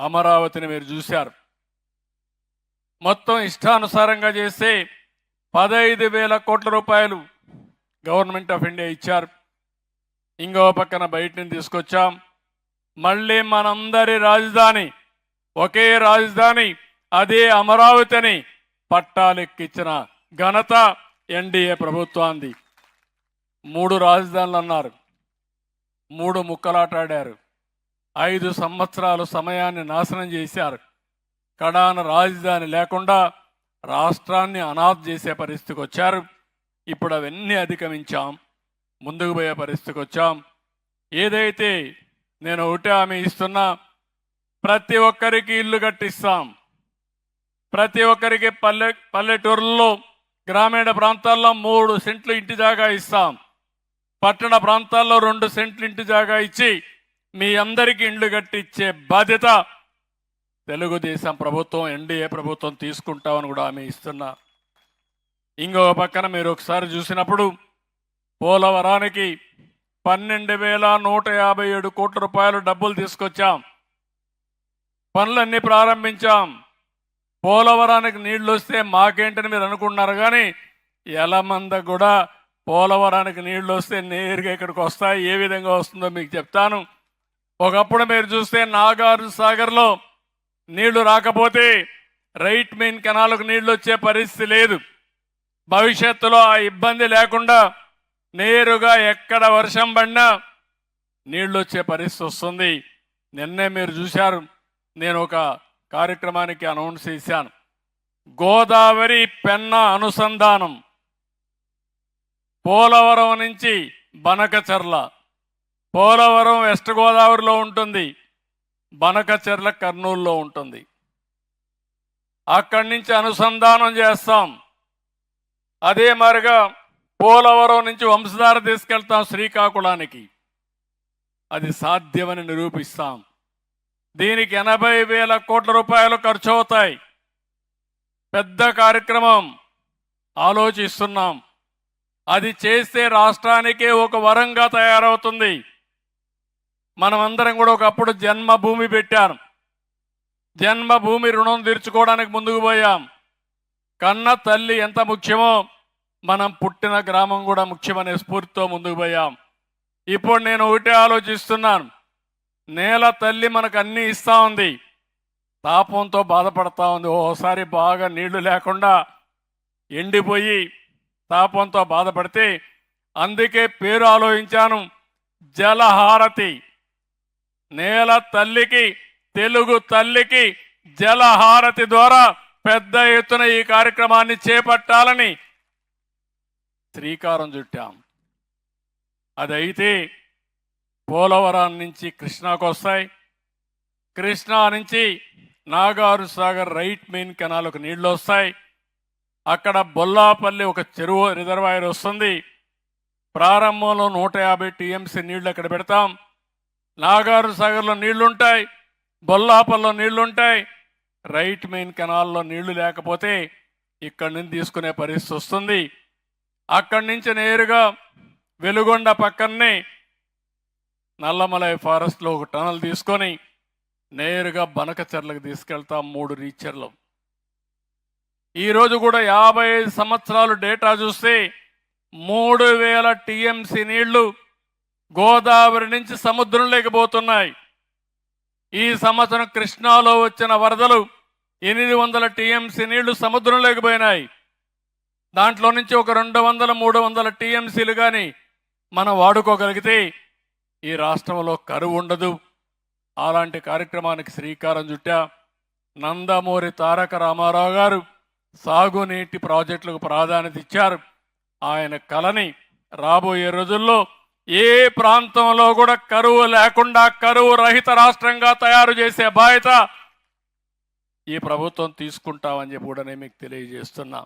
అమరావతిని మీరు చూశారు. మొత్తం ఇష్టానుసారంగా చేస్తే పదహైదు వేల కోట్ల రూపాయలు గవర్నమెంట్ ఆఫ్ ఇండియా ఇచ్చారు. ఇంకో పక్కన బయటని తీసుకొచ్చాం. మళ్ళీ మనందరి రాజధాని ఒకే రాజధాని అదే అమరావతిని పట్టాలెక్కించిన ఘనత ఎన్డీఏ ప్రభుత్వాన్ని మూడు రాజధానులు అన్నారు. మూడు ముక్కలాటాడారు. ఐదు సంవత్సరాలు సమయాన్ని నాశనం చేశారు. కడాన రాజధాని లేకుండా రాష్ట్రాన్ని అనాథ్ చేసే పరిస్థితికి వచ్చారు. ఇప్పుడు అవన్నీ అధిగమించాం. ముందుకు పోయే పరిస్థితికి వచ్చాం. ఏదైతే నేను ఒకటే ఆమె ఇస్తున్నా ప్రతి ఒక్కరికి ఇల్లు కట్టిస్తాం. ప్రతి ఒక్కరికి పల్లె పల్లెటూరుల్లో గ్రామీణ ప్రాంతాల్లో మూడు సెంట్లు ఇంటి జాగా ఇస్తాం. పట్టణ ప్రాంతాల్లో రెండు సెంట్లు ఇంటి జాగా ఇచ్చి మీ అందరికీ ఇండ్లు కట్టించే బాధ్యత తెలుగుదేశం ప్రభుత్వం ఎన్డీఏ ప్రభుత్వం తీసుకుంటామని కూడా ఆమె ఇస్తున్నా ఇంకొక పక్కన మీరు ఒకసారి చూసినప్పుడు పోలవరానికి పన్నెండు వేల నూట యాభై ఏడు కోట్ల రూపాయలు డబ్బులు తీసుకొచ్చాం. పనులన్నీ ప్రారంభించాం. పోలవరానికి నీళ్ళు వస్తే మాకేంటని మీరు అనుకుంటున్నారు కానీ ఎలమంద కూడా పోలవరానికి నీళ్ళు వస్తే నేరుగా ఇక్కడికి వస్తాయి. ఏ విధంగా వస్తుందో మీకు చెప్తాను. ఒకప్పుడు మీరు చూస్తే నాగార్జున సాగర్లో నీళ్ళు రాకపోతే రైట్ మెయిన్ కెనాల్కు నీళ్ళు వచ్చే పరిస్థితి లేదు. భవిష్యత్తులో ఆ ఇబ్బంది లేకుండా నేరుగా ఎక్కడ వర్షం పడినా నీళ్ళు వచ్చే పరిస్థితి వస్తుంది. నిన్నే మీరు చూశారు నేను ఒక కార్యక్రమానికి అనౌన్స్ చేశాను. గోదావరి పెన్న అనుసంధానం పోలవరం నుంచి బనకచర్ల. పోలవరం వెస్ట్ గోదావరిలో ఉంటుంది. బనకచెర్ల కర్నూలులో ఉంటుంది. అక్కడి నుంచి అనుసంధానం చేస్తాం. అదే మరిగా పోలవరం నుంచి వంశధార తీసుకెళ్తాం శ్రీకాకుళానికి. అది సాధ్యమని నిరూపిస్తాం. దీనికి ఎనభై వేల కోట్ల రూపాయలు ఖర్చు అవుతాయి పెద్ద కార్యక్రమం. ఆలోచిస్తున్నాం. అది చేస్తే రాష్ట్రానికే ఒక వరంగా తయారవుతుంది. మనమందరం కూడా ఒకప్పుడు జన్మభూమి పెట్టాం. జన్మభూమి రుణం తీర్చుకోవడానికి ముందుకు పోయాం. కన్న తల్లి ఎంత ముఖ్యమో మనం పుట్టిన గ్రామం కూడా ముఖ్యమనే స్ఫూర్తితో ముందుకు పోయాం. ఇప్పుడు నేను ఒకటే ఆలోచిస్తున్నాను. నేల తల్లి మనకు అన్నీ ఇస్తూ ఉంది. తాపంతో బాధపడతా ఉంది. ఓసారి బాగా నీళ్ళు లేకుండా ఎండిపోయి తాపంతో బాధపడితే అందుకే పేరు ఆలోచించాను. జలహారతి. నేల తల్లికి తెలుగు తల్లికి జలహారతి ద్వారా పెద్ద ఎత్తున ఈ కార్యక్రమాన్ని చేపట్టాలని శ్రీకారం చుట్టాం. అదైతే పోలవరం నుంచి కృష్ణాకు వస్తాయి. కృష్ణా నుంచి నాగారు సాగర్ రైట్ మెయిన్ కెనాల్కు నీళ్ళు వస్తాయి. అక్కడ బొల్లాపల్లి ఒక చెరువు రిజర్వాయర్ వస్తుంది. ప్రారంభంలో నూట యాభై టీఎంసీ నీళ్ళు అక్కడ పెడతాం. నాగారు సాగర్లో నీళ్ళుంటాయి బొల్లాపల్లో నీళ్ళుంటాయి. రైట్ మెయిన్ కెనాల్లో నీళ్ళు లేకపోతే ఇక్కడి నుంచి తీసుకునే పరిస్థితి వస్తుంది. అక్కడి నుంచి నేరుగా వెలుగొండ పక్కనే నల్లమలై ఫారెస్ట్లో ఒక టనల్ తీసుకొని నేరుగా బనకచెర్లకు తీసుకెళ్తాం మూడు రీచర్లు. ఈరోజు కూడా యాభై ఐదు సంవత్సరాలు డేటా చూస్తే మూడు వేల టీఎంసీ నీళ్ళు గోదావరి నుంచి సముద్రంలోకి పోతున్నాయి. ఈ సంవత్సరం కృష్ణాలో వచ్చిన వరదలు ఎనిమిది వందల టీఎంసీ నీళ్ళు సముద్రంలోకి పోయినాయి. దాంట్లో నుంచి ఒక రెండు వందల మూడు వందల టీఎంసీలు కానీ మనం వాడుకోగలిగితే ఈ రాష్ట్రంలో కరువు ఉండదు. అలాంటి కార్యక్రమానికి శ్రీకారం చుట్టా నందమూరి తారక రామారావు గారు సాగునీటి ప్రాజెక్టులకు ప్రాధాన్యత ఇచ్చారు. ఆయన కలని రాబోయే రోజుల్లో ఏ ప్రాంతంలో కూడా కరువు లేకుండా కరువు రహిత రాష్ట్రంగా తయారు చేసే బాధ్యత ఈ ప్రభుత్వం తీసుకుంటామని చెప్పి కూడా నేను మీకు తెలియజేస్తున్నా.